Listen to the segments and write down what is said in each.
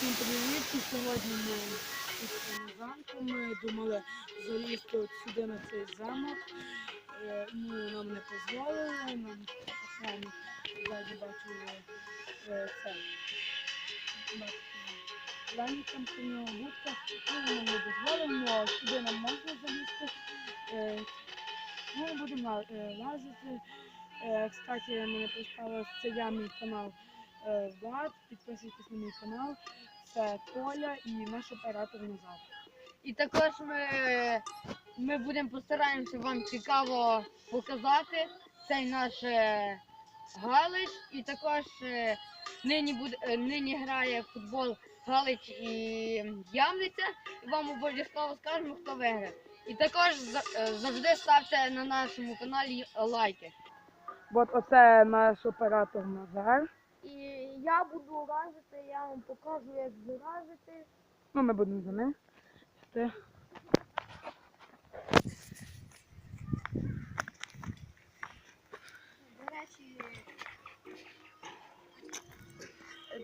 Всім привіт! І сьогодні ми тут на замку. Ми думали залізти от сюди на цей замок. Е, Ну, нам не дозволили, нам охрану ззаді бачили е, це. Рані там по нього будка, ну, нам не дозволено, але сюди нам можна залізти. Е, Ми будемо лазити. Кстати, мене представили, це я мій канал Влад, підписуйтесь на мій канал. Це Коля і наш оператор Назар. І також ми, ми будемо постараємося вам цікаво показати цей наш е, Галич. І також е, нині, буде, е, нині грає в футбол Галич і Ямниця. І вам обов'язково скажемо, хто виграє. І також за- завжди ставте на нашому каналі лайки. От оце наш оператор Назар. Я буду разити, я вам покажу, як виразити. Ну, ми будемо за ним. До речі,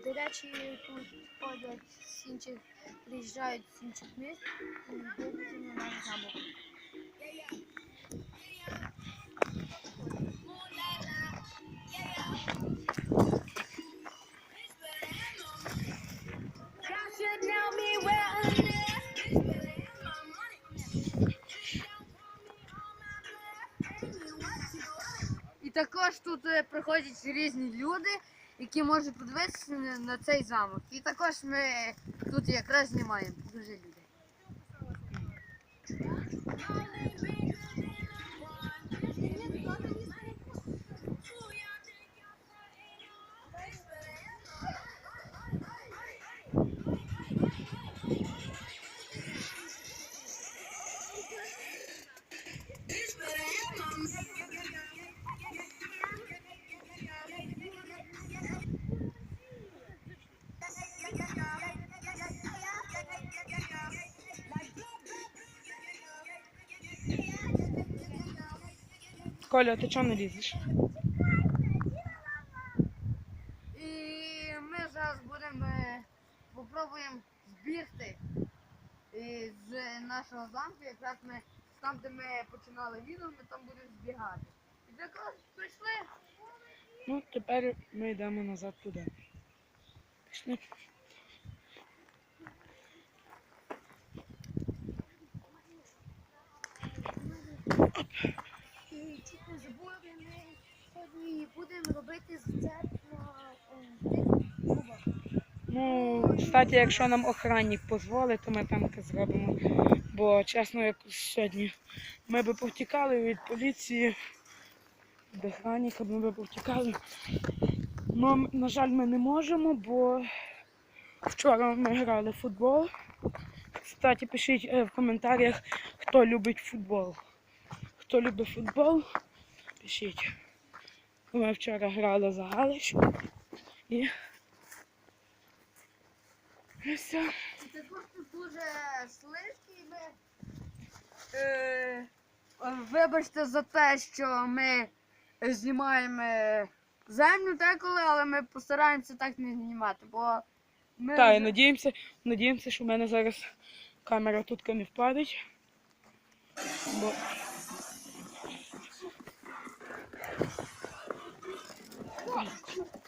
до речі, тут ходять з інших, приїжджають з інших міст і дивляться на наш замок. Також тут е, приходять різні люди, які можуть подивитися на- цей замок. І також ми тут якраз знімаємо дуже людей. Коля, ти чого не лізеш? І ми зараз будемо попробуємо збігти е, з нашого замку. Якраз ми там, де ми починали відео, ми там будемо збігати. І також прийшли. Ну, тепер ми йдемо назад туди. Пішли. І сьогодні будемо робити це на Ну, кстати, якщо нам охранник дозволить, то ми там зробимо. Бо, чесно, як сьогодні ми би повтікали від поліції, від охранника ми би повтікали. Ну, на жаль, ми не можемо, бо вчора ми грали в футбол. Кстати, пишіть е, в коментарях, хто любить футбол. Хто любить футбол, пишіть. Ми вчора грали за Галич. І і все. Також тут дуже слизькі. Ми, е, вибачте за те, що ми знімаємо землю деколи, але ми постараємося так не знімати, бо ми Так, і надіємося, надіємося, що в мене зараз камера тут не впадить. Бо...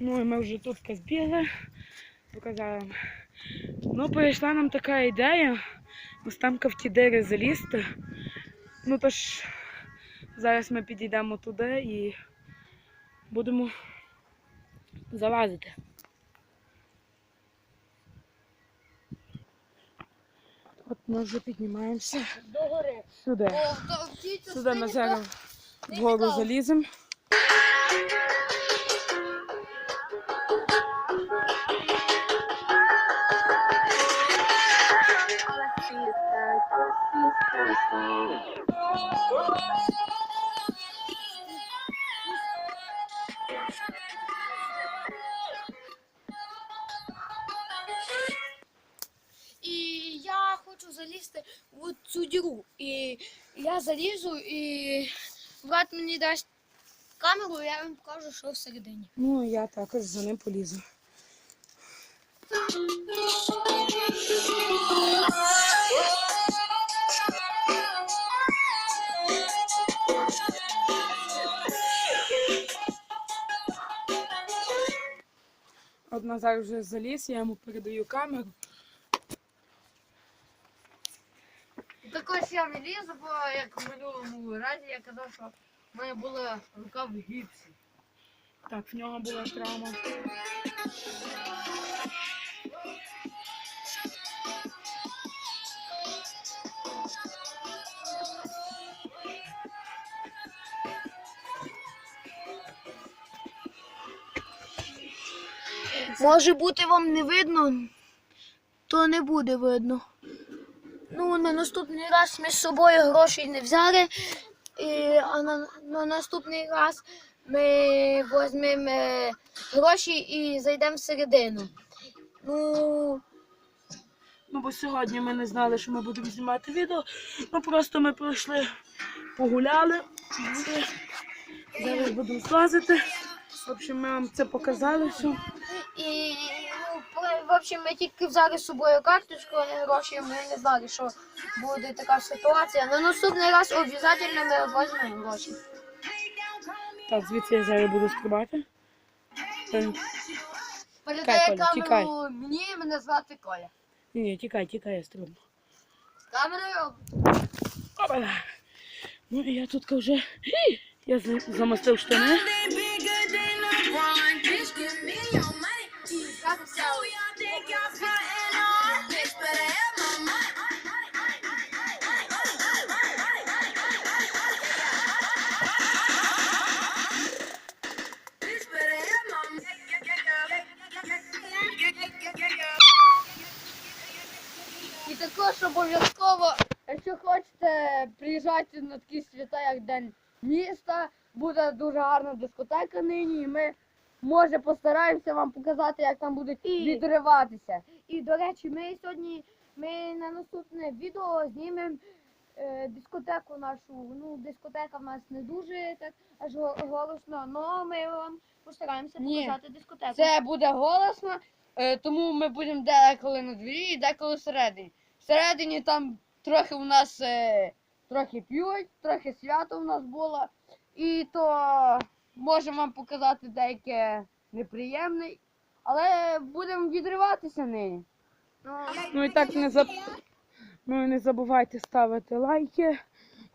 Ну і ми вже тут збігли, показала вам. Ну, прийшла нам така ідея. Ось там в ті дири залізти. Ну тож зараз ми підійдемо туди і будемо залазити. От ми вже піднімаємося догори. сюди. Сюди ми зараз вгору І я хочу залізти в цю діру. І я залізу, і брат мені дасть камеру, і я вам покажу, що всередині. Ну, я також за ним полізу. От Назар вже заліз, я йому передаю камеру. Також я не лізу, бо як в минулому разі я казав, що в мене була рука в гіпсі. Так, в нього була травма. Може бути вам не видно, то не буде видно. Ну, на наступний раз ми з собою грошей не взяли, і, а на, на наступний раз ми візьмемо е, гроші і зайдемо всередину. Ну, Ну, бо сьогодні ми не знали, що ми будемо знімати відео. Ну просто ми пройшли, погуляли. Зараз будемо злазити. В общем, ми вам це показали все. і ну, в общем, ми тільки взяли з собою карточку, а не гроші. Ми не знали, що буде така ситуація. На наступний раз обов'язково ми візьмемо гроші. Так, звідси я зараз буду стрибати. Е, Передає Коля, камеру тікай. мені, мене звати Коля. Ні, ні, тікай, тікай, я стрибну. Камерою Опа. Ну і я тут вже я за- замостив штани. Також обов'язково, якщо хочете приїжджати на такі свята, як День міста, буде дуже гарна дискотека нині. І ми може постараємося вам показати, як там будуть І- відриватися. І до речі, ми сьогодні ми на наступне відео знімемо е, дискотеку нашу. Ну, дискотека в нас не дуже так аж го- голосно, але ми вам постараємося Ні, показати дискотеку. Це буде голосно, е, тому ми будемо деколи на дворі і деколи всередині. Всередині там трохи у нас е, трохи п'ють, трохи свято у нас було. І то можемо вам показати деяке неприємне, але будемо відриватися нині. Ну, і так не заб... ну, не забувайте ставити лайки,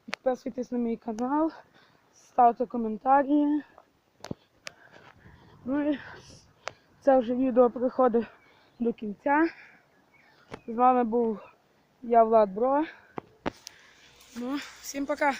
підписуйтесь на мій канал, ставте коментарі. Ну і це вже відео приходить до кінця. З вами був я Влад Бро. Ну, всім пока.